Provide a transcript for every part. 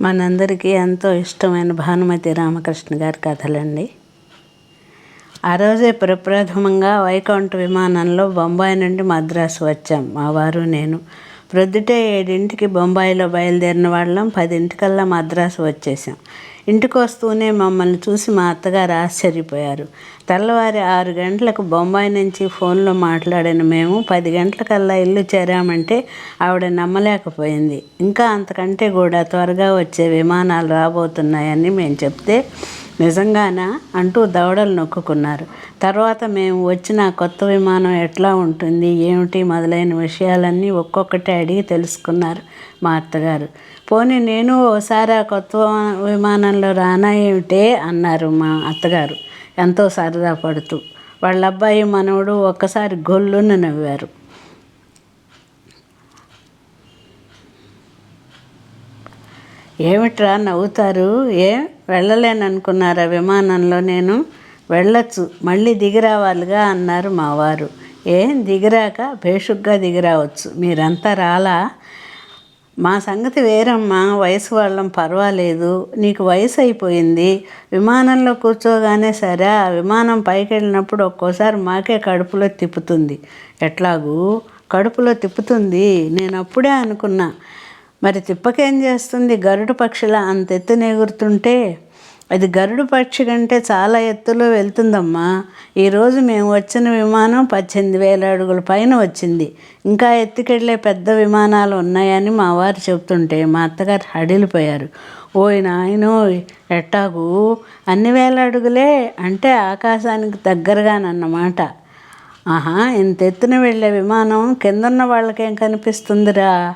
మనందరికీ ఎంతో ఇష్టమైన భానుమతి రామకృష్ణ గారి కథలండి. ఆ రోజే ప్రప్రథమంగా వైకుంఠ విమానంలో బొంబాయి నుండి మద్రాసు వచ్చాం. మా వారు నేను ప్రొద్దుటే ఏడింటికి బొంబాయిలో బయలుదేరిన వాళ్ళం పదింటికల్లా మద్రాసు వచ్చేసాం. ఇంటికి వస్తూనే మమ్మల్ని చూసి మా అత్తగారు ఆశ్చర్యపోయారు. తెల్లవారి ఆరు గంటలకు బొంబాయి నుంచి ఫోన్లో మాట్లాడిన మేము పది గంటలకల్లా ఇల్లు చేరామంటే ఆవిడ నమ్మలేకపోయింది. ఇంకా అంతకంటే కూడా త్వరగా వచ్చే విమానాలు రాబోతున్నాయని మేము చెప్తే నిజంగానా అంటూ దవడలు నొక్కుకున్నారు. తర్వాత మేము వచ్చిన కొత్త విమానం ఎట్లా ఉంటుంది ఏమిటి మొదలైన విషయాలన్నీ ఒక్కొక్కటి అడిగి తెలుసుకున్నారు మా అత్తగారు. పోనీ నేను ఓసారి ఆ కొత్త విమానంలో రానా ఏమిటే అన్నారు మా అత్తగారు. ఎంతో సరదా పడుతూ. వాళ్ళ అబ్బాయి మనవడు ఒక్కసారి గొల్లున నవ్వారు. ఏమిట్రా నవ్వుతారు? ఏ? వెళ్ళలేననుకున్నారా విమానంలో నేను? వెళ్ళొచ్చు మళ్ళీ దిగిరావాలిగా అన్నారు మా వారు ఏం? దిగిరాక? భేషుగ్గా దిగిరావచ్చు. మీరంతా రాలా? మా సంగతి వేరమ్మా వయసు వాళ్ళం పర్వాలేదు. నీకు వయసు అయిపోయింది. విమానంలో కూర్చోగానే సరే ఆ విమానం పైకి వెళ్ళినప్పుడు ఒక్కోసారి మాకే కడుపులో తిప్పుతుంది. ఎట్లాగూ? కడుపులో తిప్పుతుంది. నేను అప్పుడే అనుకున్నా. మరి తిప్పకేం చేస్తుంది? గరుడు పక్షుల అంత ఎత్తున ఎగురుతుంటే అది గరుడు పక్షి కంటే చాలా ఎత్తులో వెళ్తుందమ్మా. ఈరోజు మేము వచ్చిన విమానం పద్దెనిమిది వేల అడుగుల పైన వచ్చింది. ఇంకా ఎత్తుకెళ్ళే పెద్ద విమానాలు ఉన్నాయని మా వారు చెప్తుంటే మా అత్తగారు హడిలిపోయారు. ఓయ్ నాయనో ఎట్టాగు? అన్ని వేల అడుగులే అంటే ఆకాశానికి దగ్గరగానన్నమాట. ఆహా ఇంత ఎత్తున వెళ్ళే విమానం కిందన్న వాళ్ళకేం కనిపిస్తుందిరా?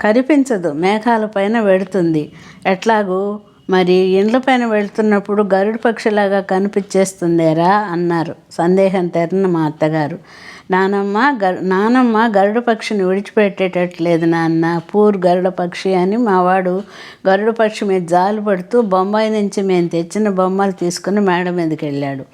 కనిపించదు మేఘాల పైన వెడుతుంది ఎట్లాగూ? మరి ఇండ్ల పైన వెళ్తున్నప్పుడు గరుడు పక్షిలాగా కనిపించేస్తుందేరా? అన్నారు. సందేహం తెరిన మా అత్తగారు. నానమ్మ గరు నానమ్మ గరుడ పక్షిని విడిచిపెట్టేటట్లేదు నాన్న. పూర్ గరుడ పక్షి అని మావాడు గరుడ పక్షి మీద జాలు పడుతూ బొంబాయి నుంచి మేము తెచ్చిన బొమ్మలు తీసుకుని మేడ మీదకి వెళ్ళాడు.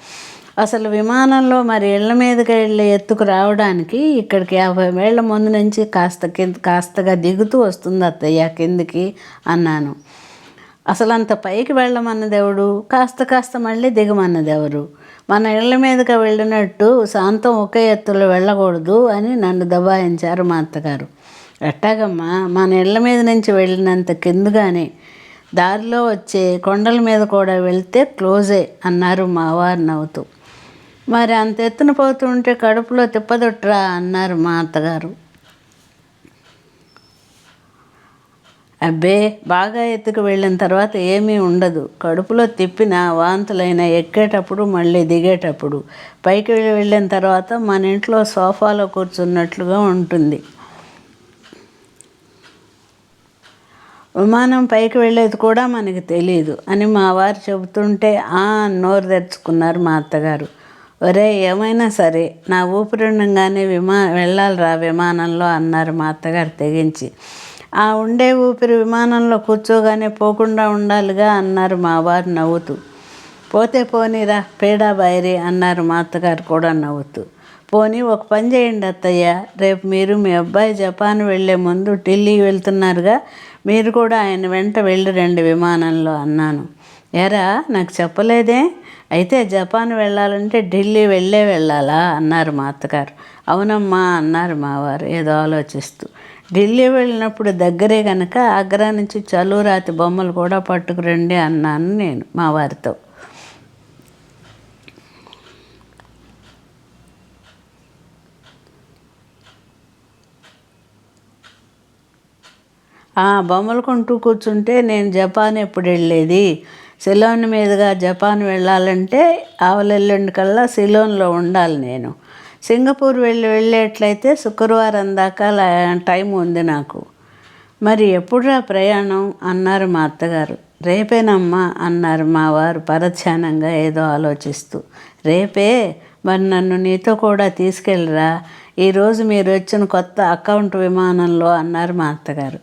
అసలు విమానంలో మరి ఇళ్ళ మీదకి వెళ్ళి ఎత్తుకు రావడానికి ఇక్కడికి యాభై వేళ్ళ ముందు నుంచి కాస్త కింద కాస్తగా దిగుతూ వస్తుంది అత్తయ్య కిందికి అన్నాను. అసలు అంత పైకి వెళ్ళమన్నదెవడు కాస్త కాస్త మళ్ళీ దిగమన్నదెవరు మన ఇళ్ళ మీదకి వెళ్ళినట్టు శాంతం ఒకే ఎత్తులో వెళ్ళకూడదు అని నన్ను దబాయించారు మా అత్తగారు. ఎట్టాగమ్మా మన ఇళ్ళ మీద నుంచి వెళ్ళినంత కిందుగానే దారిలో వచ్చే కొండల మీద కూడా వెళ్తే క్లోజే అన్నారు మా వారు నవ్వుతూ. మరి అంత ఎత్తున పోతుంటే కడుపులో తిప్పదొట్రా అన్నారు మా అత్తగారు. అబ్బే బాగా ఎత్తుకు వెళ్ళిన తర్వాత ఏమీ ఉండదు. కడుపులో తిప్పిన వాంతులైన ఎక్కేటప్పుడు మళ్ళీ దిగేటప్పుడు. పైకి వెళ్ళి వెళ్ళిన తర్వాత మన ఇంట్లో సోఫాలో కూర్చున్నట్లుగా ఉంటుంది. విమానం పైకి వెళ్ళేది కూడా మనకి తెలియదు అని మా వారు చెబుతుంటే ఆ నోరు తెరుచుకున్నారు మా అత్తగారు. ఒరే ఏమైనా సరే నా ఊపిరిండగానే విమా వెళ్ళాలిరా విమానంలో అన్నారు మా అత్తగారు తెగించి. ఆ ఉండే ఊపిరి విమానంలో కూర్చోగానే పోకుండా ఉండాలిగా అన్నారు మా వారు నవ్వుతూ. పోతే పోనీరా పేడా బైరి అన్నారు మా అత్తగారు కూడా నవ్వుతూ. పోనీ ఒక పని చేయండి అత్తయ్య రేపు మీరు మీ అబ్బాయి జపాన్ వెళ్ళే ముందు ఢిల్లీ వెళ్తున్నారుగా మీరు కూడా ఆయన వెంట వెళ్ళి రండి విమానంలో అన్నాను. ఎరా నాకు చెప్పలేదే? అయితే జపాన్ వెళ్ళాలంటే ఢిల్లీ వెళ్ళే వెళ్ళాలా? అన్నారు మా అత్తగారు. అవునమ్మా అన్నారు మావారు ఏదో ఆలోచిస్తూ. ఢిల్లీ వెళ్ళినప్పుడు దగ్గరే కనుక ఆగ్రా నుంచి చలురాతి బొమ్మలు కూడా పట్టుకురండి అన్నాను నేను మా వారితో బొమ్మలు కొంటూ కూర్చుంటే నేను జపాన్ ఎప్పుడు వెళ్ళేది? సిలోన్ మీదుగా జపాన్ వెళ్ళాలంటే ఆవలెల్లుండి కల్లా సిలోన్లో ఉండాలి నేను. సింగపూర్ వెళ్ళి వెళ్ళేట్లయితే శుక్రవారం దాకా టైం ఉంది నాకు. మరి ఎప్పుడురా ప్రయాణం? అన్నారు మా అత్తగారు. రేపేనమ్మా అన్నారు మా వారు పరధ్యానంగా ఏదో ఆలోచిస్తూ. రేపే? మరి నన్ను నీతో కూడా తీసుకెళ్ళరా? ఈరోజు మీరు వచ్చిన కొత్త అకౌంట్ విమానంలో అన్నారు మా అత్తగారు.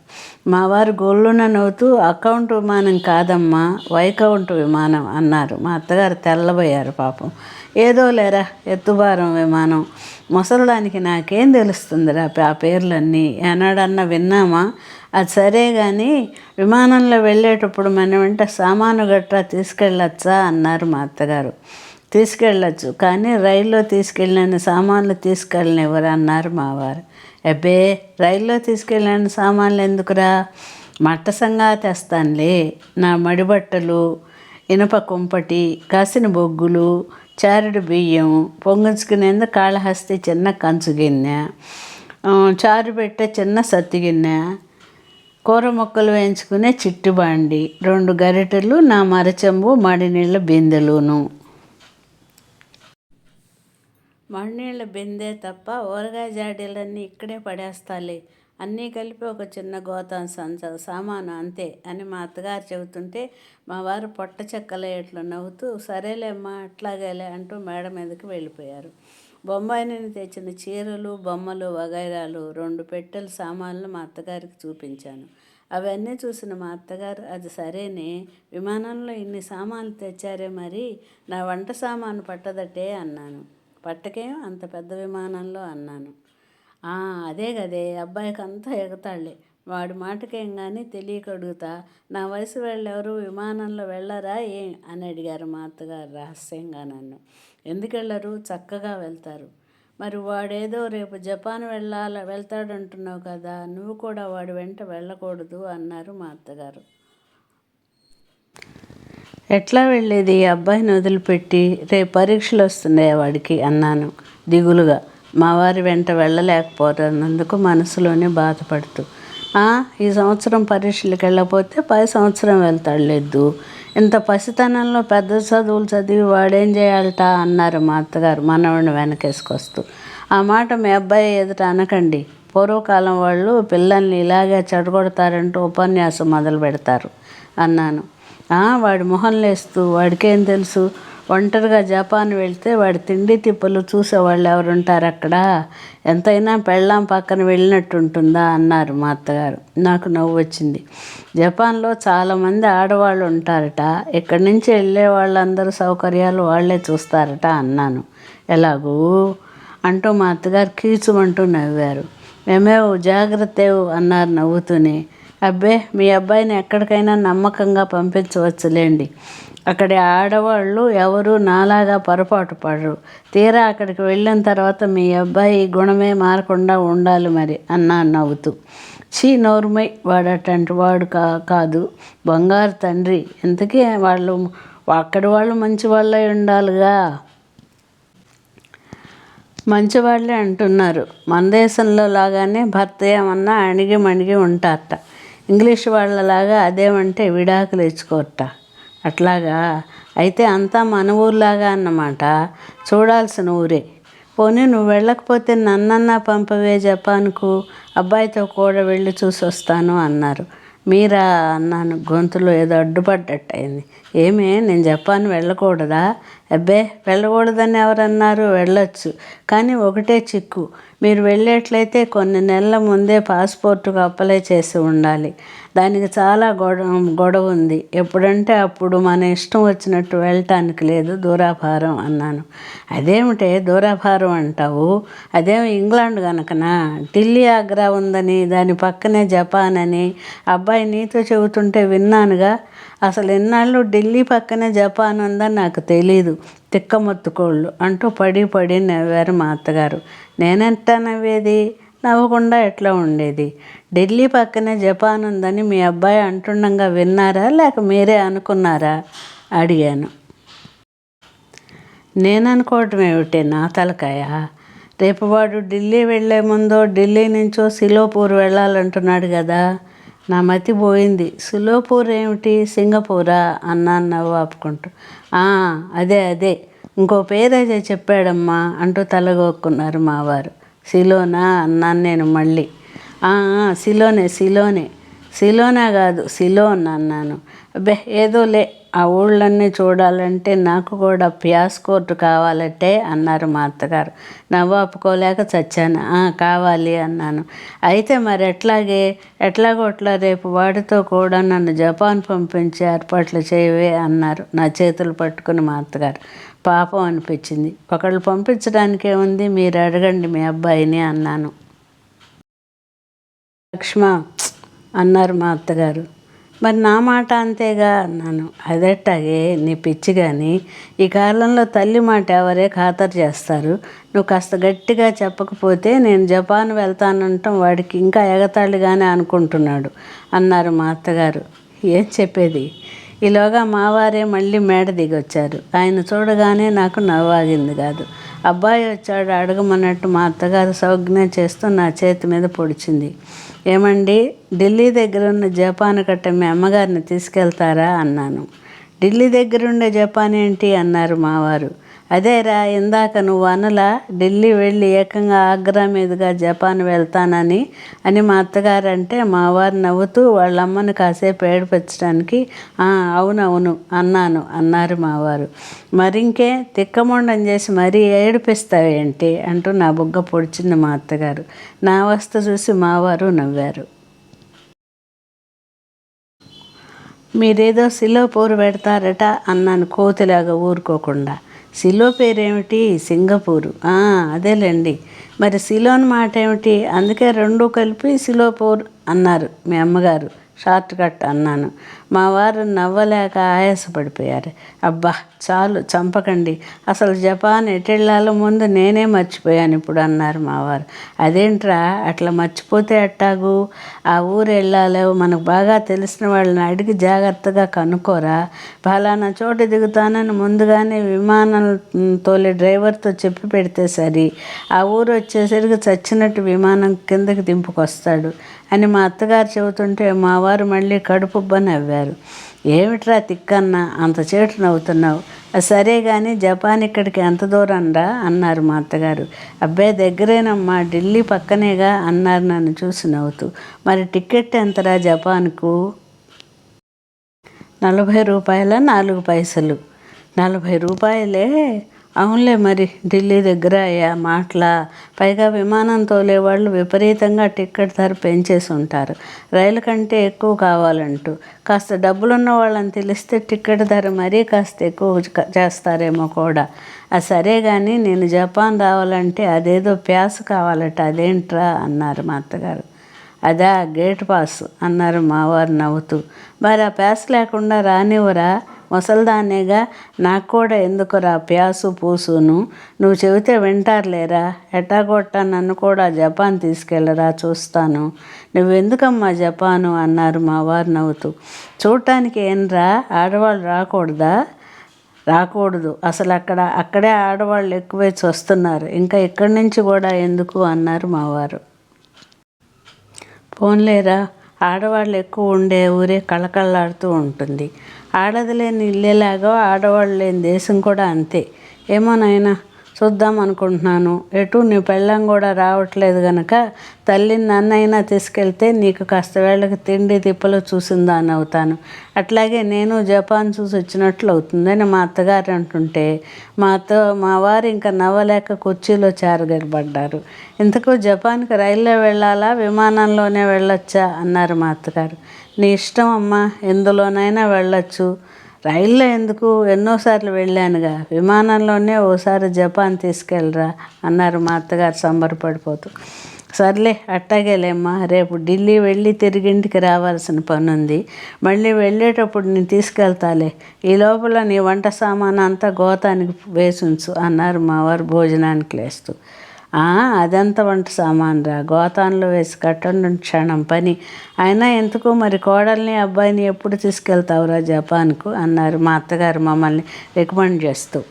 మా వారు గొల్లున నవ్వుతూ అకౌంట్ విమానం కాదమ్మా వైకౌంట్ విమానం అన్నారు. మా అత్తగారు తెల్లబోయారు పాపం. ఏదో లేరా ఎత్తుబారం విమానం. ముసలడానికి నాకేం తెలుస్తుందిరా ఆ పేర్లన్నీ? ఏనాడన్నా విన్నామా? అది సరే కానీ విమానంలో వెళ్ళేటప్పుడు మన వెంట సామాను గట్రా తీసుకెళ్ళొచ్చా? అన్నారు మా అత్తగారు. తీసుకెళ్ళచ్చు. కానీ రైల్లో తీసుకెళ్ళిన సామాన్లు తీసుకెళ్ళనివ్వరు అన్నారు మావారు అబ్బే రైల్లో తీసుకెళ్ళిన సామాన్లు ఎందుకురా? మట్ట సంగా తెస్తానులే. నా మడిబట్టలు ఇనుప కుంపటి కాసిన బొగ్గులు చారుడు బియ్యం పొంగించుకునేందుకు కాళహస్తి చిన్న కంచు గిన్నె చారు పెట్టే చిన్న సత్తి గిన్నె కూర మొక్కలు వేయించుకునే చిట్టు బాండి రెండు గరిటెలు నా మరచెంబు మడినీళ్ళ బిందెలును. మడినీళ్ళ బిందె తప్ప ఊరగాయ జాడీలన్నీ ఇక్కడే పడేస్తాలే. అన్నీ కలిపి ఒక చిన్న గోతాం సంచ సామాను అంతే అని మా అత్తగారు చెబుతుంటే మా వారు పొట్ట చెక్కలేట్లు నవ్వుతూ సరేలేమ్మా అట్లాగేలే అంటూ మేడ మీదకి వెళ్ళిపోయారు. బొంబాయి నుండి తెచ్చిన చీరలు బొమ్మలు వగైరాలు రెండు పెట్టెల సామాన్లు మా అత్తగారికి చూపించాను. అవన్నీ చూసిన మా అత్తగారు అది సరేనే విమానంలో ఇన్ని సామాన్లు తెచ్చారే మరి నా వంట సామాను పట్టదటే అన్నాను. పట్టకేం అంత పెద్ద విమానంలో అన్నాను. అదే గదే అబ్బాయికి అంతా ఎగతాళ్ళే వాడి మాటకేం కానీ తెలియక అడుగుతా నా వయసు వాళ్ళెవరు విమానంలో వెళ్ళరా ఏం? అని అడిగారు మా అత్తగారు రహస్యంగా నన్ను. ఎందుకు వెళ్ళరు చక్కగా వెళ్తారు. మరి వాడేదో రేపు జపాన్ వెళ్ళాల వెళ్తాడంటున్నావు కదా నువ్వు కూడా వాడి వెంట వెళ్ళకూడదు అన్నారు మా అత్తగారు. ఎట్లా వెళ్ళేది? ఈ అబ్బాయిని వదిలిపెట్టి రేపు పరీక్షలు వస్తున్నాయి వాడికి? అన్నాను దిగులుగా. మా వారి వెంట వెళ్ళలేకపోతున్నందుకు మనసులోనే బాధపడుతూ. "ఆ, ఈ సంవత్సరం పరీక్షలకు వెళ్ళకపోతే పై సంవత్సరం వెళ్తాడు లేదు ఇంత పసితనంలో పెద్ద చదువులు చదివి వాడేం చేయాలట? అన్నారు మా అత్తగారు మనవడిని వెనకేసుకొస్తూ. ఆ మాట మీ అబ్బాయి ఎదుట అనకండి. పూర్వకాలం వాళ్ళు పిల్లల్ని ఇలాగే చెడగొడతారంటూ ఉపన్యాసం మొదలు పెడతారు అన్నాను. వాడి మొహం లేస్తూ వాడికేం తెలుసు? ఒంటరిగా జపాన్ వెళ్తే వాడి తిండి తిప్పలు చూసేవాళ్ళు ఎవరు ఉంటారు అక్కడ? ఎంతైనా పెళ్ళాం పక్కన వెళ్ళినట్టు ఉంటుందా అన్నారు మా అత్తగారు. నాకు నవ్వు వచ్చింది. జపాన్లో చాలామంది ఆడవాళ్ళు ఉంటారట. ఇక్కడి నుంచి వెళ్ళే వాళ్ళందరూ సౌకర్యాలు వాళ్ళే చూస్తారట అన్నాను. ఎలాగూ? అంటూ మా అత్తగారు కీచుమంటూ నవ్వారు. మేమేవు జాగ్రత్త అన్నారు నవ్వుతూనే. అబ్బే మీ అబ్బాయిని ఎక్కడికైనా నమ్మకంగా పంపించవచ్చులేండి. అక్కడి ఆడవాళ్ళు ఎవరు నాలాగా పొరపాటు పడరు. తీరా అక్కడికి వెళ్ళిన తర్వాత మీ అబ్బాయి గుణమే మారకుండా ఉండాలి మరి అన్నా నవ్వుతూ. చీ నోరుమై వాడటంటి వాడు కా కాదు. బంగారు తండ్రి. ఇంతకీ వాళ్ళు అక్కడి వాళ్ళు మంచి వాళ్ళే ఉండాలిగా. మంచివాళ్ళే అంటున్నారు. మన దేశంలో లాగానే భర్త ఏమన్నా అణిగి మణిగి ఉంటారట. ఇంగ్లీష్ వాళ్ళలాగా అదేమంటే విడాకులు ఇచ్చుకోవట అట్లాగా అయితే అంతా మన ఊర్లాగా అన్నమాట. చూడాల్సిన ఊరే. పోనీ నువ్వు వెళ్ళకపోతే నన్నన్నా పంపవే జపాన్కు. అబ్బాయితో కూడా వెళ్ళి చూసి వస్తాను అన్నారు. మీరా అన్నాను. గొంతులో ఏదో అడ్డుపడ్డట్టు అయింది ఏమే నేను జపాన్ వెళ్ళకూడదా? అబ్బే వెళ్ళకూడదని ఎవరన్నారు? వెళ్ళొచ్చు. కానీ ఒకటే చిక్కు. మీరు వెళ్ళేట్లయితే కొన్ని నెలల ముందే పాస్పోర్టుకు అప్లై చేసి ఉండాలి. దానికి చాలా గొడవ గొడవ ఉంది. ఎప్పుడంటే అప్పుడు మన ఇష్టం వచ్చినట్టు వెళ్ళటానికి లేదు దూరాభారం అన్నాను. అదేమిటే దూరాభారం అంటావు? అదేమి ఇంగ్లాండ్ కనుకనా ఢిల్లీ ఆగ్రా ఉందని దాని పక్కనే జపాన్ అని అబ్బాయి నీతో చెబుతుంటే విన్నానుగా. అసలు ఎన్నాళ్ళు ఢిల్లీ పక్కనే జపాన్ ఉందని నాకు తెలీదు. తిక్కమొత్తుకోళ్ళు అంటూ పడి పడి నవ్వారు మా అత్తగారు. నేనెంత నవ్వేది? నవ్వకుండా ఎట్లా ఉండేది? ఢిల్లీ పక్కనే జపాన్ ఉందని మీ అబ్బాయి అంటుండగా విన్నారా? లేక మీరే అనుకున్నారా? అడిగాను. నేను అనుకోవటం ఏమిటి? నా తలకాయ. రేపు వాడు ఢిల్లీ వెళ్ళే ముందో ఢిల్లీ నుంచో సిలోపూర్ వెళ్ళాలంటున్నాడు కదా. నా మతి పోయింది. సిలోపూర్ ఏమిటి? సింగపూరా? అన్నాను నవ్వు ఆపుకుంటూ. "ఆ, అదే అదే. ఇంకో పేరైతే చెప్పాడమ్మా అంటూ తలగొక్కున్నారు మావారు. సిలోనా? అన్నాను నేను మళ్ళీ. "ఆ, సిలోనే సిలోనే. సిలోనా కాదు సిలోన్ అన్నాను. అబ్బే ఏదోలే. ఆ ఊళ్ళన్నీ చూడాలంటే నాకు కూడా ప్యాస్ కోర్టు కావాలంటే అన్నారు మా అత్తగారు. నవ్వాపుకోలేక చచ్చాను. కావాలి అన్నాను. అయితే మరి ఎట్లాగే? ఎట్లాగోట్లా రేపు వాడితో కూడా నన్ను జపాన్ పంపించి ఏర్పాట్లు చేయవే అన్నారు నా చేతులు పట్టుకుని మా అత్తగారు. పాపం అనిపించింది. ఒకళ్ళు పంపించడానికి ఏముంది? మీరు అడగండి మీ అబ్బాయిని అన్నాను. లక్ష్మ అన్నారు మా అత్తగారు. మరి నా మాట అంతేగా అన్నాను. అదెట్టాగే నీ పిచ్చి కానీ ఈ కాలంలో తల్లి మాట ఎవరే ఖాతరు చేస్తారు. నువ్వు కాస్త గట్టిగా చెప్పకపోతే నేను జపాన్ వెళ్తానంటాం వాడికి ఇంకా ఎగతాళిగానే అనుకుంటున్నాడు అన్నారు మా అత్తగారు. ఏం చెప్పేది? ఈలోగా మావారే మళ్ళీ మేడ దిగొచ్చారు. ఆయన చూడగానే నాకు నవ్వాగింది కాదు. అబ్బాయి వచ్చాడు అడగమన్నట్టు మా అత్తగారు సౌజ్ఞ చేస్తూ నా చేతి మీద పొడిచింది. ఏమండి ఢిల్లీ దగ్గర ఉన్న జపాన్ కట్ట మీ అమ్మగారిని తీసుకెళ్తారా? అన్నాను. ఢిల్లీ దగ్గరుండే జపాన్ ఏంటి? అన్నారు మావారు. అదేరా ఇందాక నువ్వు అనలా ఢిల్లీ వెళ్ళి ఏకంగా ఆగ్రా మీదుగా జపాన్ వెళ్తానని అని మా అత్తగారు అంటే మా వారు నవ్వుతూ వాళ్ళ అమ్మని కాసేపు ఏడిపించడానికి అవునవును అన్నాను అన్నారు మావారు మరింకే తిక్కమొండం చేసి మరీ ఏడిపిస్తావేంటి అంటూ నా బుగ్గ పొడిచింది మా అత్తగారు. నా వస్తు చూసి మావారు నవ్వారు. మీరేదో సిలో పోరు పెడతారట అన్నాను కోతిలాగా ఊరుకోకుండా. సిలో పేరేమిటి? సింగపూరు. అదేలేండి. మరి సిలోన్ మాట ఏమిటి అందుకే రెండు కలిపి సిలోపూర్ అన్నారు మీ అమ్మగారు. షార్ట్ కట్ అన్నాను. మా వారు నవ్వలేక ఆయాసపడిపోయారు. అబ్బా చాలు చంపకండి. అసలు జపాన్ ఎటెళ్ళాలో ముందు నేనే మర్చిపోయాను ఇప్పుడు అన్నారు మావారు అదేంట్రా అట్లా మర్చిపోతే అట్టాగు ఆ ఊరు వెళ్ళాలో మనకు బాగా తెలిసిన వాళ్ళని అడిగి జాగ్రత్తగా కనుక్కోరా. ఫలానా చోట దిగుతానని ముందుగానే విమానం తోలే డ్రైవర్తో చెప్పి పెడితే సరి. ఆ ఊరు వచ్చేసరికి చచ్చినట్టు విమానం కిందకి దింపుకొస్తాడు అని మా అత్తగారు చెబుతుంటే మా వారు మళ్ళీ కడుపుబ్బ నవ్వారు. ఏమిట్రా తిక్కన్న అంత చేటు నవ్వుతున్నావు? సరే కానీ జపాన్ ఇక్కడికి ఎంత దూరం రా? అన్నారు మా అత్తగారు. అబ్బాయి దగ్గరేనమ్మా ఢిల్లీ పక్కనేగా అన్నారు నన్ను చూసి నవ్వుతూ. మరి టికెట్ ఎంతరా జపాన్కు? నలభై రూపాయల నాలుగు పైసలు. నలభై రూపాయలే? అవునులే మరి ఢిల్లీ దగ్గర అయ్యా మాటల. పైగా విమానం తోలే వాళ్ళు విపరీతంగా టిక్కెట్ ధర పెంచేసి ఉంటారు. రైలు కంటే ఎక్కువ కావాలంటూ. కాస్త డబ్బులున్న వాళ్ళని తెలిస్తే టిక్కెట్ ధర మరీ కాస్త ఎక్కువ చేస్తారేమో కూడా. సరే కానీ నేను జపాన్ రావాలంటే అదేదో ప్యాస్ కావాలట అదేంట్రా అన్నారు మా అత్తగారు. అదా గేట్ పాస్ అన్నారు మావారు నవ్వుతూ. మరి ఆ ప్యాస్ లేకుండా రానివ్వరా? ముసల్దాన్నేగా నాకు కూడా ఎందుకురా ప్యాసు పూసును? నువ్వు చెబితే వింటారులేరా? ఎట్టాగొట్టా నన్ను కూడా జపాన్ తీసుకెళ్ళరా చూస్తాను. నువ్వెందుకమ్మా జపాను అన్నారు మా వారు నవ్వుతూ. చూడటానికి ఏంరా ఆడవాళ్ళు రాకూడదా? రాకూడదు. అసలు అక్కడ అక్కడే ఆడవాళ్ళు ఎక్కువే వస్తున్నారు ఇంకా ఇక్కడి నుంచి కూడా ఎందుకు అన్నారు మావారు పోన్లేరా? ఆడవాళ్ళు ఎక్కువ ఉండే ఊరే కళకళలాడుతూ ఉంటుంది. ఆడది లేని ఇల్లేలాగో ఆడవాళ్ళు లేని దేశం కూడా అంతే. ఏమో నాయనా చూద్దాం అనుకుంటున్నాను. ఎటు నీ పెళ్ళం కూడా రావట్లేదు గనక తల్లిని నన్నైనా తీసుకెళ్తే నీకు కాస్త వేళకి తిండి తిప్పలు చూసిందాని అవుతాను. అట్లాగే నేను జపాన్ చూసి వచ్చినట్లు అవుతుందని మా అత్తగారు అంటుంటే మా అత్త మా వారు ఇంకా నవ్వలేక కుర్చీలో చారగడబడ్డారు ఇంతకు జపాన్కి రైల్లో వెళ్ళాలా విమానంలోనే వెళ్ళొచ్చా? అన్నారు మా అత్తగారు. నీ ఇష్టం అమ్మా ఎందులోనైనా వెళ్ళొచ్చు. రైల్లో ఎందుకు ఎన్నోసార్లు వెళ్ళానుగా? విమానంలోనే ఓసారి జపాన్ తీసుకెళ్ళరా? అన్నారు మా అత్తగారు సంబరపడిపోతూ. సర్లే అట్టాగేలేమ్మా రేపు ఢిల్లీ వెళ్ళి తిరిగి ఇంటికి రావాల్సిన పని ఉంది మళ్ళీ వెళ్ళేటప్పుడు నేను తీసుకెళ్తాలే. ఈ లోపల నీ వంట సామాన్ అంతా గోతానికి వేసుంచు అన్నారు మా వారు భోజనానికి లేస్తూ. అదంతా వంట సామాన్ రా గోతాన్లో వేసి కట్టండి క్షణం పని. అయినా ఎందుకు మరి కోడల్ని అబ్బాయిని ఎప్పుడు తీసుకెళ్తావురా జపాన్కు? అన్నారు మా అత్తగారు మమ్మల్ని రికమెండ్ చేస్తూ.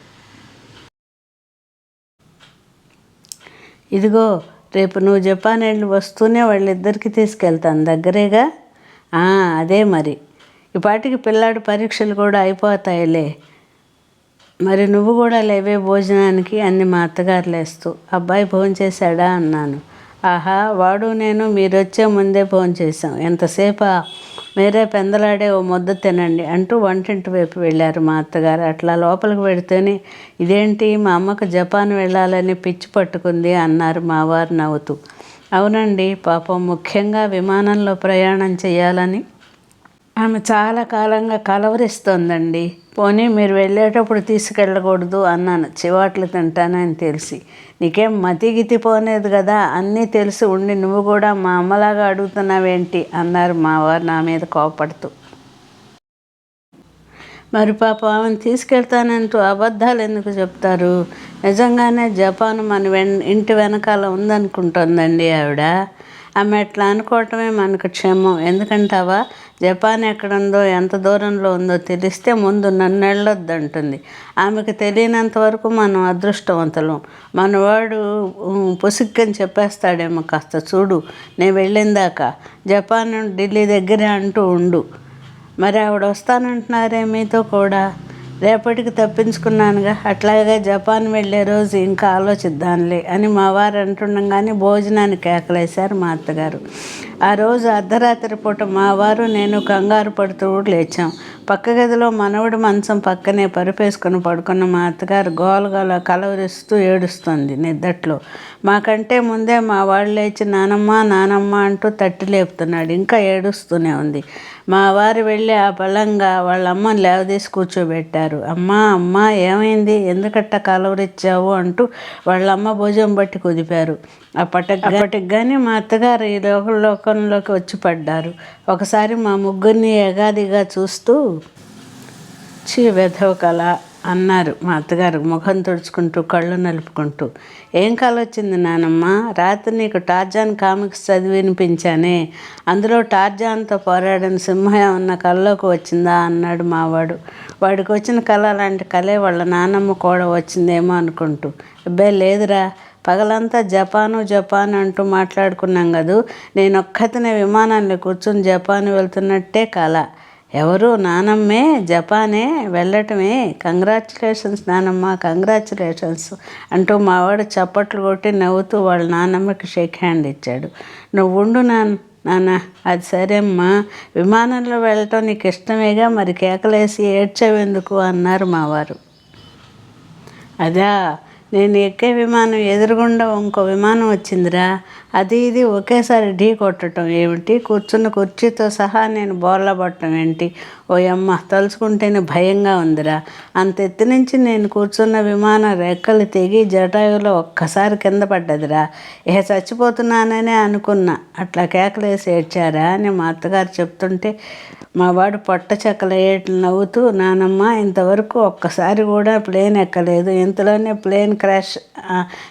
ఇదిగో రేపు నువ్వు జపాన్ వెళ్ళి వస్తూనే వాళ్ళిద్దరికి తీసుకెళ్తాను దగ్గరేగా? అదే మరి. ఈ పాటికి పరీక్షలు కూడా అయిపోతాయిలే. మరి నువ్వు కూడా లేవే భోజనానికి అన్ని మా అత్తగారు లేస్తూ. అబ్బాయి ఫోన్ చేశాడా? అన్నాను. ఆహా వాడు నేను మీరు వచ్చే ముందే ఫోన్ చేశాం. ఎంతసేపా? మీరే పెందలాడే ఓ ముద్ద తినండి అంటూ వంటింటి వైపు వెళ్ళారు మా అత్తగారు. అట్లా లోపలికి పెడితేనే ఇదేంటి? మా అమ్మకు జపాన్ వెళ్ళాలని పిచ్చి పట్టుకుంది అన్నారు మా వారు నవ్వుతూ. అవునండి పాపం ముఖ్యంగా విమానంలో ప్రయాణం చేయాలని ఆమె చాలా కాలంగా కలవరిస్తోందండి. పోనీ మీరు వెళ్ళేటప్పుడు తీసుకెళ్ళకూడదు అన్నాను. చివాట్లు తింటానని తెలిసి. నీకేం మతిగితి పోనేది కదా? అన్నీ తెలిసి ఉండి నువ్వు కూడా మా అమ్మలాగా అడుగుతున్నావేంటి? అన్నారు మా వారు నా మీద కోపడుతూ. మరి పాప ఆమెను తీసుకెళ్తానంటూ అబద్ధాలు ఎందుకు చెప్తారు? నిజంగానే జపాన్ మన వెన్ ఇంటి వెనకాల ఉందనుకుంటుందండి ఆవిడ. ఆమె ఎట్లా అనుకోవటమే మనకు క్షేమం. ఎందుకంటావా? జపాన్ ఎక్కడుందో ఎంత దూరంలో ఉందో తెలిస్తే ముందు నన్ను వెళ్ళొద్దంటుంది. ఆమెకు తెలియనంత వరకు మనం అదృష్టవంతులం. మనవాడు ఉమ్, చెప్పేస్తాడేమో కాస్త చూడు. నేను వెళ్ళిందాక జపాన్ ఢిల్లీ దగ్గరే అంటూ ఉండు. మరి ఆవిడ వస్తానంటున్నారే మీతో కూడా? రేపటికి తప్పించుకున్నానుగా. అట్లాగే జపాన్ వెళ్ళే రోజు ఇంకా ఆలోచిద్దాంలే అని మా వారు అంటుండగానే భోజనాన్ని కేకలేశారు మా అత్తగారు. ఆ రోజు అర్ధరాత్రి పూట మా వారు నేను కంగారు పడుతూ లేచాం. పక్క గదిలో మనవడి మంచం పక్కనే పరుపేసుకుని పడుకున్న మా అత్తగారు గోలగోల కలవరిస్తూ ఏడుస్తుంది నిద్దట్లో. మాకంటే ముందే మా వాళ్ళు లేచి నానమ్మ నానమ్మ అంటూ తట్టి లేపుతున్నాడు. ఇంకా ఏడుస్తూనే ఉంది. మా వారు వెళ్ళి ఆ బలంగా వాళ్ళ అమ్మని లేవదీసి కూర్చోబెట్టారు. అమ్మా అమ్మ ఏమైంది? ఎందుకట్ట కలవరిచ్చావు? అంటూ వాళ్ళ అమ్మ భుజం బట్టి కుదిపారు. అప్పటికి కానీ మా అత్తగారు ఈ లోక లోకంలోకి వచ్చి పడ్డారు. ఒకసారి మా ముగ్గురిని ఎగాదిగా చూస్తూ చీ వెధవ కళ అన్నారు మా అత్తగారు ముఖం తుడుచుకుంటూ కళ్ళు నలుపుకుంటూ. ఏం కళ వచ్చింది నానమ్మ? రాత్రి నీకు టార్జాన్ కామిక్స్ చదివి వినిపించానే అందులో టార్జాన్తో పోరాడిన సింహం ఉన్న కళ్ళలోకి వచ్చిందా? అన్నాడు మావాడు. వాడికి వచ్చిన కళ లాంటి కళే వాళ్ళ నానమ్మ కూడా వచ్చిందేమో అనుకుంటూ. అబ్బే లేదురా. పగలంతా జపాను జపాన్ అంటూ మాట్లాడుకున్నాం కదూ. నేను ఒక్కతనే విమానంలో కూర్చొని జపాన్ వెళ్తున్నట్టే కళ. ఎవరు నానమ్మే జపానే వెళ్ళటమే. కంగ్రాచులేషన్స్ నానమ్మ కంగ్రాచులేషన్స్ అంటూ మావాడు చప్పట్లు కొట్టి నవ్వుతూ వాళ్ళ నానమ్మకి షేక్ హ్యాండ్ ఇచ్చాడు. నువ్వు ఉండు నాన్న నాన్న అది సరే అమ్మా. విమానంలో వెళ్ళటం నీకు ఇష్టమేగా మరి కేకలేసి ఏడ్చవెందుకు? అన్నారు మావారు అదా నేను ఎక్కే విమానం ఎదురుగుండా ఇంకో విమానం వచ్చిందిరా. అది ఇది ఒకేసారి ఢీ కొట్టడం ఏమిటి? కూర్చున్న కుర్చీతో సహా నేను బోర్లబట్టడం ఏంటి? ఓ అమ్మ తలుచుకుంటేనే భయంగా ఉందిరా. అంత ఎత్తు నుంచి నేను కూర్చున్న విమానం రెక్కలు తెగి జటాయులో ఒక్కసారి కింద పడ్డదిరా. ఇహ చచ్చిపోతున్నాననే అనుకున్నా. అట్లా కేకలేసి ఏడ్చారా అని మా అత్తగారు చెప్తుంటే మా వాడు పొట్ట చెక్కల నవ్వుతూ నానమ్మ ఇంతవరకు ఒక్కసారి కూడా ప్లేన్ ఎక్కలేదు. ఇంతలోనే ప్లేన్ క్రాష్.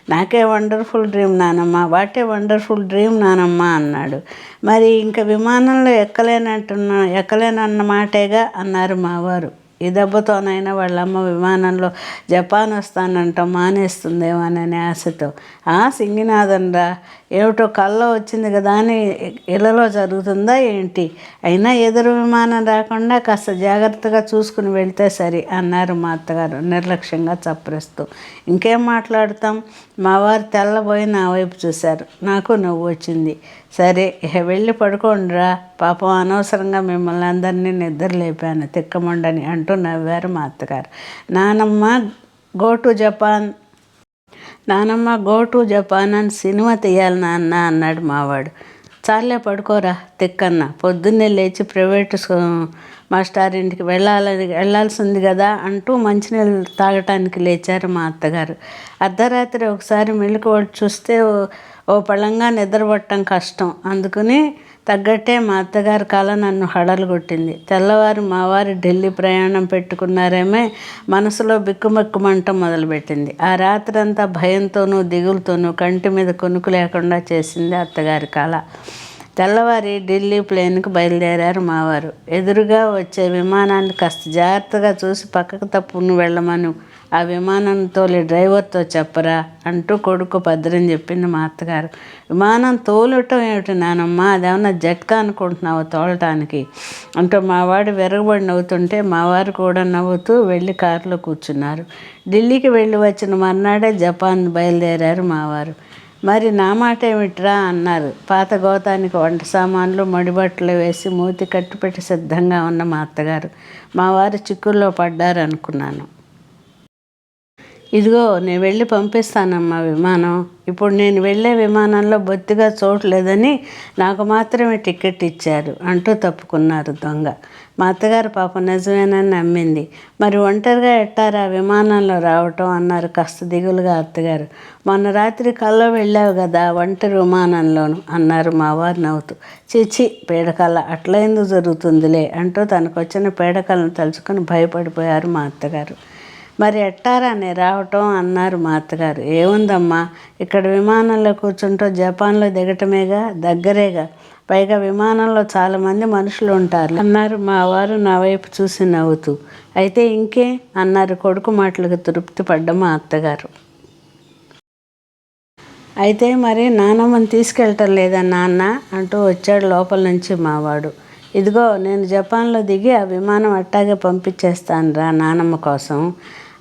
నాకే వండర్ఫుల్ డ్రీమ్ నానమ్మ. వాటే వండర్ఫుల్ డ్రీమ్ నానమ్మ అన్నాడు. మరి ఇంకా విమానంలో ఎక్కలేనట్టున్నా ఎక్కలేనన్న మాటేగా అన్నారు మావారు. ఈ దెబ్బతోనైనా వాళ్ళమ్మ విమానంలో జపాన్ వస్తానంట మానేస్తుందేమోననే ఆశతో. ఆ సింగినాథన్ రా ఏమిటో కల్లో వచ్చింది కదా అని ఇళ్ళలో జరుగుతుందా ఏంటి? అయినా ఎదురు విమానం రాకుండా కాస్త జాగ్రత్తగా చూసుకుని వెళ్తే సరి అన్నారు మా అత్తగారు నిర్లక్ష్యంగా చప్పరిస్తూ. ఇంకేం మాట్లాడతాం? మా వారు తెల్లబోయి నా వైపు చూశారు. నాకు నవ్వు వచ్చింది. సరే ఇక వెళ్ళి పడుకోండిరా. పాపం అనవసరంగా మిమ్మల్ని అందరినీ నిద్ర లేపాను తిక్కమండని అంటూ నవ్వారు మా అత్తగారు. నానమ్మ గో టు జపాన్. నానమ్మ గో టు జపాన్ అని సినిమా తీయాలి నాన్న అన్నాడు మావాడు. చాలే పడుకోరా తిక్కన్న. పొద్దున్నే లేచి ప్రైవేట్ మాస్టర్ ఇంటికి వెళ్ళాలని వెళ్ళాల్సింది కదా అంటూ మంచినీళ్ళు తాగటానికి లేచారు మా అత్తగారు. అర్ధరాత్రి ఒకసారి మెలకు చూస్తే ఓ- ఓ పళ్ళంగా నిద్రపట్టడం కష్టం. అందుకని తగ్గట్టే మా అత్తగారి కాల నన్ను హడలు కొట్టింది. తెల్లవారు మా వారు ఢిల్లీ ప్రయాణం పెట్టుకున్నారేమే మనసులో బిక్కుమక్కుమంట మొదలుపెట్టింది. ఆ రాత్రంతా భయంతోనూ దిగులుతోనూ కంటి మీద కొనుకు లేకుండా చేసింది అత్తగారి కాల తెల్లవారి ఢిల్లీ ప్లేన్కి బయలుదేరారు మావారు ఎదురుగా వచ్చే విమానాన్ని కాస్త జాగ్రత్తగా చూసి పక్కకు తప్పును వెళ్ళమను. ఆ విమానం తోలి డ్రైవర్తో చెప్పరా అంటూ కొడుకు భద్రం చెప్పింది మా అత్తగారు. విమానం తోలటం ఏమిటి నానమ్మ? అదేమన్నా జట్కా అనుకుంటున్నావు తోలటానికి? అంటూ మావాడు విరగబడి నవ్వుతుంటే మావారు కూడా నవ్వుతూ వెళ్ళి కారులో కూర్చున్నారు. ఢిల్లీకి వెళ్ళి వచ్చిన మర్నాడే జపాన్ బయలుదేరారు మావారు మరి నా మాట ఏమిట్రా? అన్నారు. పాత గోతానికి వంట సామాన్లు మడిబట్టలు వేసి మూతి కట్టుపెట్టి సిద్ధంగా ఉన్న మా అత్తగారు. మా వారు చిక్కుల్లో పడ్డారు అనుకున్నాను ఇదిగో నేను వెళ్ళి పంపిస్తానమ్మా విమానం. ఇప్పుడు నేను వెళ్ళే విమానంలో బొత్తిగా చూడలేదని నాకు మాత్రమే టికెట్ ఇచ్చారు అంటూ తప్పుకున్నారు దొంగ. మా అత్తగారు పాప నిజమేనని నమ్మింది. మరి ఒంటరిగా ఎట్టారా విమానంలో రావటం అన్నారు కాస్త దిగులుగా అత్తగారు. మొన్న రాత్రి కల్లో వెళ్ళావు కదా ఒంటరి విమానంలోను అన్నారు మా వారు నవ్వుతూ. చిచి పీడకల అట్లా ఎందుకు జరుగుతుందిలే అంటూ తనకు వచ్చిన పీడకలను తలుచుకొని భయపడిపోయారు మా అత్తగారు. మరి ఎట్టారా రావటం అన్నారు మా అత్తగారు ఏముందమ్మా? ఇక్కడ విమానంలో కూర్చుంటూ జపాన్లో దిగటమేగా? దగ్గరేగా. పైగా విమానంలో చాలామంది మనుషులు ఉంటారు. అన్నారు మా వారు నా వైపు చూసి నవ్వుతూ. అయితే ఇంకే? అన్నారు కొడుకు మాటలకు తృప్తి పడ్డ మా అత్తగారు. అయితే మరి నానమ్మని తీసుకెళ్ళటం లేదా నాన్న? అంటూ వచ్చాడు లోపల నుంచి మావాడు ఇదిగో నేను జపాన్లో దిగి ఆ విమానం అట్టాగే పంపించేస్తాను రా నానమ్మ కోసం.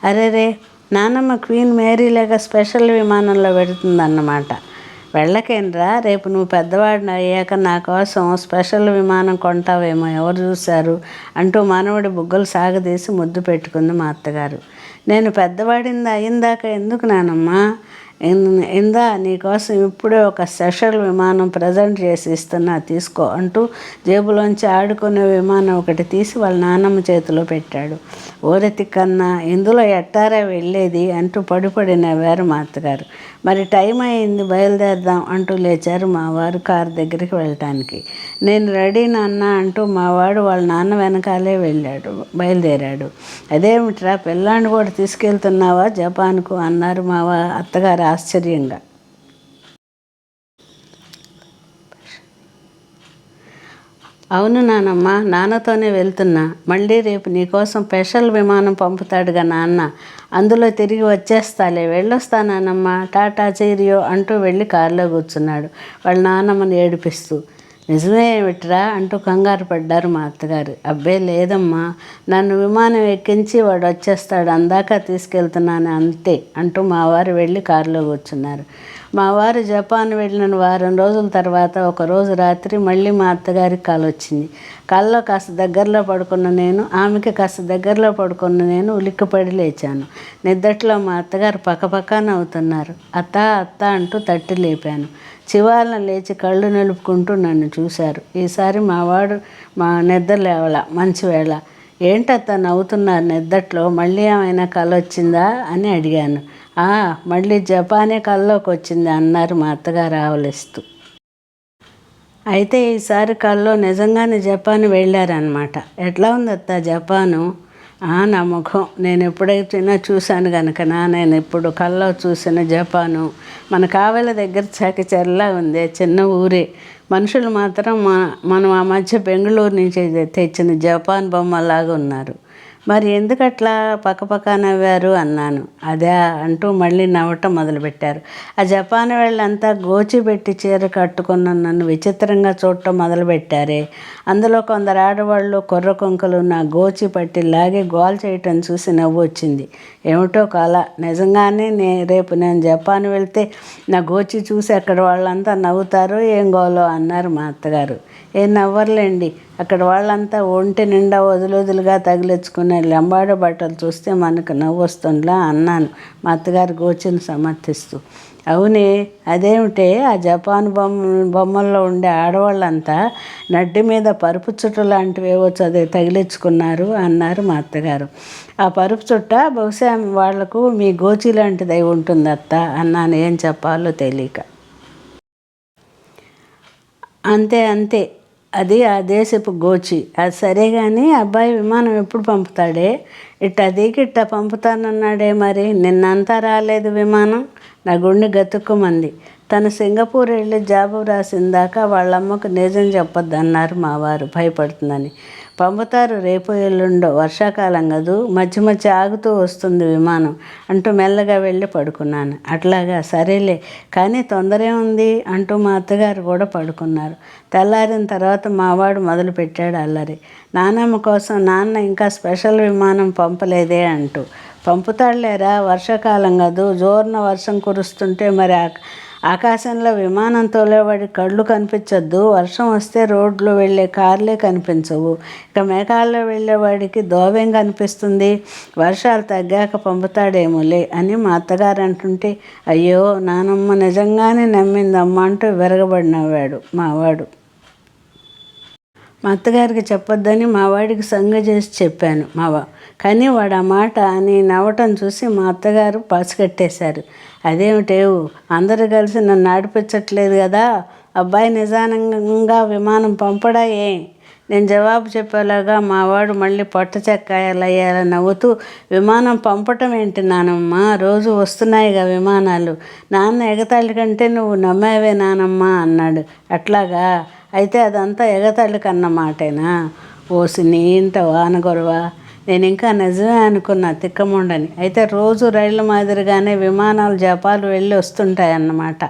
అరే రే నానమ్మ క్వీన్ మేరీలాగా స్పెషల్ విమానంలో పెడుతుందన్నమాట వెళ్ళకేంద్రా రేపు నువ్వు పెద్దవాడిని అయ్యాక నా కోసం స్పెషల్ విమానం కొంటావేమో ఎవరు చూశారు? అంటూ మనవడి బుగ్గలు సాగదీసి ముద్దు పెట్టుకుంది మా అత్తగారు. నేను పెద్దవాడింది అయిందాక ఎందుకు నానమ్మా? ఇందా నీకోసం ఇప్పుడే ఒక స్పెషల్ విమానం ప్రజెంట్ చేసి ఇస్తున్నా తీసుకో అంటూ జేబులోంచి ఆడుకునే విమానం ఒకటి తీసి వాళ్ళ నాన్నమ్మ చేతిలో పెట్టాడు. ఓరెత్తి కన్నా ఇందులో ఎట్టారా వెళ్ళేది అంటూ పడిపడి నవ్వారు మా అత్తగారు మరి టైం అయింది బయలుదేరదాం అంటూ లేచారు మా వారు కారు దగ్గరికి వెళ్ళటానికి. నేను రెడీ నాన్న అంటూ మా వాడు వాళ్ళ నాన్న వెనకాలే వెళ్ళాడు బయలుదేరాడు. అదేమిట్రా పిల్లాన్ని కూడా తీసుకెళ్తున్నావా జపాన్కు? అన్నారు మా అత్తగారు ఆశ్చర్యంగా. అవును నానమ్మ నాన్నతోనే వెళ్తున్నా. మళ్ళీ రేపు నీకోసం స్పెషల్ విమానం పంపుతాడుగా నాన్న. అందులో తిరిగి వచ్చేస్తాలే. వెళ్ళొస్తా నానమ్మ. టాటా చేరియో అంటూ వెళ్ళి కారులో కూర్చున్నాడు. వాళ్ళ నాన్నమ్మని ఏడిపిస్తూ. నిజమే ఏమిట్రా అంటూ కంగారు పడ్డారు మా అత్తగారు. అబ్బే లేదమ్మా నన్ను విమానం ఎక్కించి వాడు వచ్చేస్తాడు అందాక తీసుకెళ్తున్నాను అంతే అంటూ మా వారు వెళ్ళి కారులో కూర్చున్నారు. మా వారు జపాన్ వెళ్ళిన వారం రోజుల తర్వాత ఒకరోజు రాత్రి మళ్ళీ మా అత్తగారికి కాలు వచ్చింది. కాల్లో కాస్త దగ్గరలో పడుకున్న నేను ఆమెకి కాస్త దగ్గరలో పడుకున్న నేను ఉలిక్కిపడి లేచాను. నిద్దట్లో మా అత్తగారు పక్కపక్క నవ్వుతున్నారు అత్త అత్త అంటూ తట్టి లేపాను. చివాలన లేచి కళ్ళు నిలుపుకుంటూ నన్ను చూశారు. ఈసారి మా వాడు మా నిద్ర లేవల మంచి వేళ. ఏంటత్త నవ్వుతున్నారు నిద్దట్లో? మళ్ళీ ఏమైనా కళ వచ్చిందా అని అడిగాను. "ఆ, మళ్ళీ జపానే కళ్ళలోకి వచ్చింది అన్నారు మా అత్తగారు ఆవలిస్తూ. అయితే ఈసారి కళ్ళలో నిజంగానే జపాన్ వెళ్ళారనమాట ఎట్లా ఉంది అత్త జపాను? నా ముఖం. నేను ఎప్పుడైనా చూశాను కనుక నా నేను ఇప్పుడు కల్లో చూసిన జపాను. మన కావల దగ్గర చాకిచెరలా ఉంది చిన్న ఊరే. మనుషులు మాత్రం మా మనం ఆ మధ్య బెంగళూరు నుంచి తెచ్చిన జపాన్ బొమ్మలాగా ఉన్నారు. మరి ఎందుకు అట్లా పక్కపక్క నవ్వారు అన్నాను. అదే అంటూ మళ్ళీ నవ్వటం మొదలుపెట్టారు. ఆ జపాన్ వాళ్ళంతా గోచి పెట్టి చీర కట్టుకున్న నన్ను విచిత్రంగా చూడటం మొదలుపెట్టారే. అందులో కొందరు ఆడవాళ్ళు కొర్ర కొంకలు నా గోచి పట్టి లాగి గోల్ చేయటం చూసి నవ్వు వచ్చింది. ఏమిటో కళ నిజంగానే నే రేపు నేను జపాన్ వెళ్తే నా గోచి చూసి అక్కడ వాళ్ళంతా నవ్వుతారో ఏం గోలో అన్నారు మా అత్తగారు. ఏం నవ్వర్లేండి. అక్కడ వాళ్ళంతా ఒంటి నిండా వదులుదులుగా తగిలించుకునే లంబాడ బట్టలు చూస్తే మనకు నవ్వు వస్తుందిలా అన్నాను. మా అత్తగారు గోచిని సమర్థిస్తూ. అవునే అదేమిటే? ఆ జపాన్ బొమ్మ బొమ్మల్లో ఉండే ఆడవాళ్ళంతా నడ్డి మీద పరుపు చుట్ట లాంటివేవో చదివి తగిలించుకున్నారు అన్నారు మా అత్తగారు. ఆ పరుపు చుట్ట బహుశా వాళ్ళకు మీ గోచి లాంటిది అయి ఉంటుంది అత్త అన్నాను. ఏం చెప్పాలో తెలియక. అంతే అంతే. అది ఆ దేశపు గోచి. అది సరే కానీ అబ్బాయి విమానం ఎప్పుడు పంపుతాడే? ఇట్ట అది ఇట్ట పంపుతానన్నాడే మరి. నిన్నంతా రాలేదు విమానం? నా గుండె గతుక్కుమంది. తను సింగపూర్ వెళ్ళి జాబు రాసిందాక వాళ్ళమ్మకు నిజం చెప్పొద్దన్నారు మా వారు భయపడుతుందని. పంపుతారు. రేపు ఎల్లుండో వర్షాకాలం కదూ. మధ్య మధ్య ఆగుతూ వస్తుంది విమానం. అంటూ మెల్లగా వెళ్ళి పడుకున్నాను. అట్లాగా సరేలే కానీ తొందరే ఉంది అంటూ మా అత్తగారు కూడా పడుకున్నారు. తెల్లారిన తర్వాత మావాడు మొదలుపెట్టాడు అల్లరి. నానమ్మ కోసం నాన్న ఇంకా స్పెషల్ విమానం పంపలేదే అంటూ. పంపుతాడులేరా? వర్షాకాలం కదూ. జోరున వర్షం కురుస్తుంటే మరి ఆ ఆకాశంలో విమానం తోలేవాడి కళ్ళు కనిపించొద్దు. వర్షం వస్తే రోడ్లో వెళ్ళే కార్లే కనిపించవు. ఇక మేఘాల్లో వెళ్ళేవాడికి దోవేం కనిపిస్తుంది? వర్షాలు తగ్గాక పంపుతాడేమోలే అని మా అత్తగారు అంటుంటే అయ్యో నానమ్మ నిజంగానే నమ్మిందమ్మ అంటూ విరగబడినవాడు మావాడు మా అత్తగారికి చెప్పొద్దని మా వాడికి సంగ చేసి చెప్పాను మావ. కానీ వాడు ఆ మాట అని నవ్వటం చూసి మా అత్తగారు పసిగట్టేశారు అదేమిటేవు అందరూ కలిసి నన్ను నడిపించట్లేదు కదా. అబ్బాయి నిజానంగా విమానం పంపడాయే. నేను జవాబు చెప్పేలాగా మావాడు మళ్ళీ పొట్ట చెక్కాయాలయ్యాలని నవ్వుతూ విమానం పంపటం ఏంటి నానమ్మ? రోజు వస్తున్నాయిగా విమానాలు. నాన్న ఎగతాళి కంటే నువ్వు నమ్మేవే నానమ్మ అన్నాడు. అట్లాగా? అయితే అదంతా ఎగతాళి అన్నమాటేనా ఓసి నీ ఇంట వాన నేను ఇంకా నిజమే అనుకున్నా తిక్కముండని. అయితే రోజు రైళ్ళ మాదిరిగానే విమానాలు జపాలు వెళ్ళి వస్తుంటాయి అన్నమాట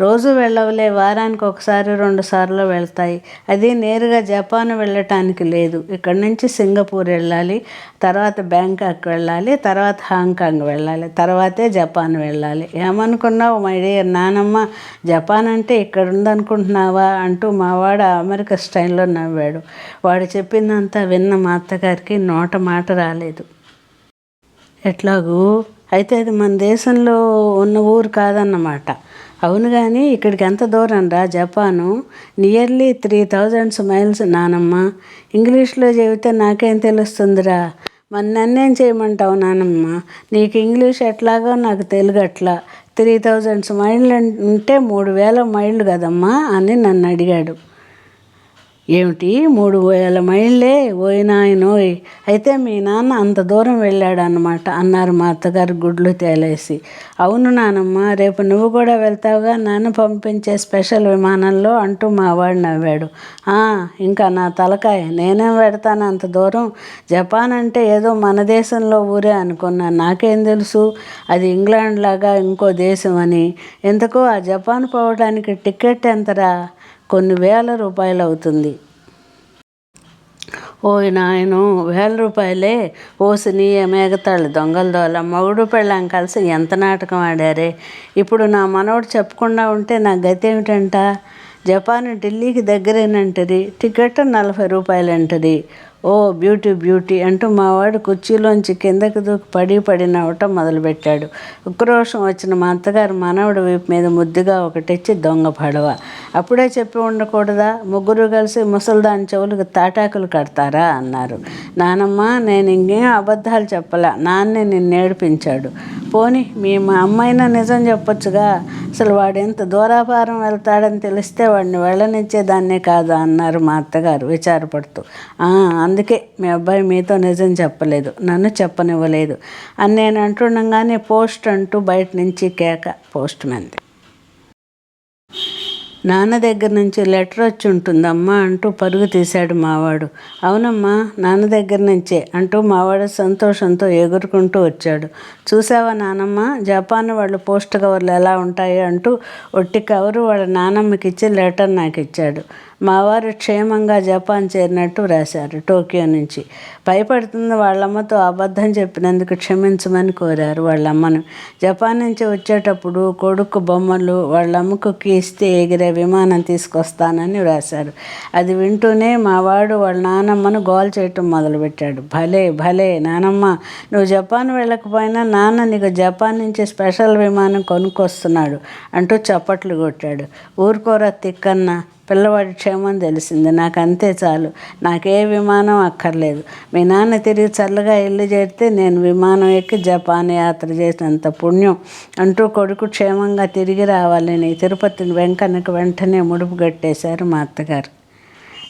రోజు వెళ్ళవులే వారానికి ఒకసారి రెండు సార్లు వెళ్తాయి. అది నేరుగా జపాన్ వెళ్ళటానికి లేదు. ఇక్కడ నుంచి సింగపూర్ వెళ్ళాలి తర్వాత బ్యాంకాక్ వెళ్ళాలి తర్వాత హాంకాంగ్ వెళ్ళాలి తర్వాతే జపాన్ వెళ్ళాలి. ఏమనుకున్నావు మై డియర్ నానమ్మ? జపాన్ అంటే ఇక్కడ ఉందనుకుంటున్నావా అంటూ మావాడు అమెరికా స్టైల్లో నవ్వాడు. వాడు చెప్పిందంతా విన్న మా అత్తగారికి నోట మాట రాలేదు. ఎట్లాగూ? అయితే అది మన దేశంలో ఉన్న ఊరు కాదన్నమాట. అవును కానీ ఇక్కడికి ఎంత దూరం రా Japan? Nearly three thousands miles నానమ్మ. ఇంగ్లీష్లో చెబితే నాకేం తెలుస్తుందిరా? మరి నన్నేం చేయమంటావు నానమ్మ? నీకు ఇంగ్లీష్ ఎట్లాగో నాకు తెలుగు అట్లా త్రీ థౌజండ్స్ మైళ్ళు అంటే మూడు వేల మైళ్ళు కదమ్మా అని నన్ను అడిగాడు. ఏమిటి? మూడు వేల మైళ్ళే ఓయ్ నాయనోయ్ అయితే మీ నాన్న అంత దూరం వెళ్ళాడు అన్నారు మా అత్తగారు గుడ్లు తేలేసి. అవును నానమ్మ రేపు నువ్వు కూడా వెళ్తావుగా? నాన్న పంపించే స్పెషల్ విమానంలో అంటూ మా వాడు నవ్వాడు. ఇంకా నా తలకాయ నేనేం పెడతాను అంత దూరం? జపాన్ అంటే ఏదో మన దేశంలో ఊరే అనుకున్నాను నాకేం తెలుసు? అది ఇంగ్లాండ్ లాగా ఇంకో దేశం అని. ఎందుకో ఆ జపాన్ పోవడానికి టికెట్ ఎంతరా? కొన్ని వేల రూపాయలు అవుతుంది. ఓయ్ నాయను వేల రూపాయలే? ఓసిని మేఘతాళ్ళు దొంగల దోల. మగుడు పెళ్ళాం కలిసి ఎంత నాటకం ఆడారే? ఇప్పుడు నా మనవడు చెప్పకుండా ఉంటే నా గతి ఏమిటంట జపాన్ ఢిల్లీకి దగ్గరేనంటది. టికెట్ నలభై రూపాయలు అంటది ఓ బ్యూటీ బ్యూటీ అంటూ మావాడు కుర్చీలోంచి కిందకి దూకి పడి పడి నవ్వటం మొదలుపెట్టాడు. ఉక్రోషం వచ్చిన మా అత్తగారు మనవడి వైపు మీద ముద్దుగా ఒకటిచ్చి దొంగ పడవ. అప్పుడే చెప్పి ఉండకూడదా? ముగ్గురు కలిసి ముసల్దాని చెవులకు తాటాకులు కడతారా? అన్నారు. నానమ్మ నేను ఇంకేం అబద్ధాలు చెప్పలా? నాన్నే నిన్ను నేర్పించాడు పోని మీ మా అమ్మైనా నిజం చెప్పొచ్చుగా? అసలు వాడు ఎంత దూరాపారం వెళ్తాడని తెలిస్తే వాడిని వెళ్ళనిచ్చేదాన్నే కాదు అన్నారు మా అత్తగారు విచారపడుతూ. అందుకే మీ అబ్బాయి మీతో నిజం చెప్పలేదు నన్ను చెప్పనివ్వలేదు అని నేను అంటుండగానే పోస్ట్ అంటూ బయట నుంచి కేక పోస్ట్ మంది నాన్న దగ్గర నుంచి లెటర్ వచ్చి ఉంటుందమ్మా అంటూ పరుగు తీశాడు మావాడు. అవునమ్మా నాన్న దగ్గర నుంచే అంటూ మావాడు సంతోషంతో ఎగురుకుంటూ వచ్చాడు. చూసావా నానమ్మ జపాన్ వాళ్ళు పోస్ట్ కవర్లు ఎలా ఉంటాయి అంటూ ఒట్టి కవరు వాళ్ళ నానమ్మకి ఇచ్చి లెటర్ నాకు ఇచ్చాడు మావారు క్షేమంగా జపాన్ చేరినట్టు రాశారు టోక్యో నుంచి. భయపడుతున్న వాళ్ళమ్మతో అబద్ధం చెప్పినందుకు క్షమించమని కోరారు వాళ్ళమ్మను. జపాన్ నుంచి వచ్చేటప్పుడు కొడుకు బొమ్మలు వాళ్ళమ్మకు ఇస్తే ఎగిరే విమానం తీసుకొస్తానని రాశారు అది వింటూనే మావాడు వాళ్ళ నానమ్మను గోల్ చేయటం మొదలుపెట్టాడు. భలే భలే నానమ్మ నువ్వు జపాన్ వెళ్ళకపోయినా నాన్న నీకు జపాన్ నుంచి స్పెషల్ విమానం కొనుక్కొస్తున్నాడు అంటూ చప్పట్లు కొట్టాడు. ఊరుకోరా తిక్కన్న పిల్లవాడి క్షేమం తెలిసింది. నాకు అంతే చాలు. నాకే విమానం అక్కర్లేదు. మీ నాన్న తిరిగి చల్లగా ఇల్లు చేరితే నేను విమానం ఎక్కి జపాన్ యాత్ర చేసినంత పుణ్యం. అంటూ కొడుకు క్షేమంగా తిరిగి రావాలని తిరుపతి వెంకన్నకు వెంటనే ముడుపు కట్టేశారు మా అత్తగారు.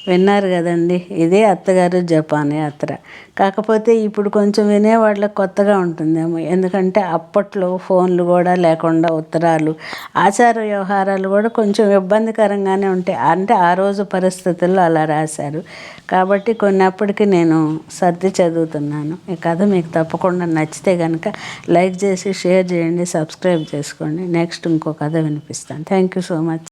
విన్నారు కదండి. ఇదే అత్తగారు జపాన్ యాత్ర. కాకపోతే ఇప్పుడు కొంచెం వినేవాళ్ళకి కొత్తగా ఉంటుందేమో. ఎందుకంటే అప్పట్లో ఫోన్లు కూడా లేకుండా ఉత్తరాలు ఆచార వ్యవహారాలు కూడా కొంచెం ఇబ్బందికరంగానే ఉంటాయి. అంటే ఆ రోజు పరిస్థితుల్లో అలా రాశారు. కాబట్టి కొన్నప్పటికీ నేను సర్ది చదువుతున్నాను. ఈ కథ మీకు తప్పకుండా నచ్చితే కనుక లైక్ చేసి షేర్ చేయండి సబ్స్క్రైబ్ చేసుకోండి. నెక్స్ట్ ఇంకో కథ వినిపిస్తాను. Thank you so much.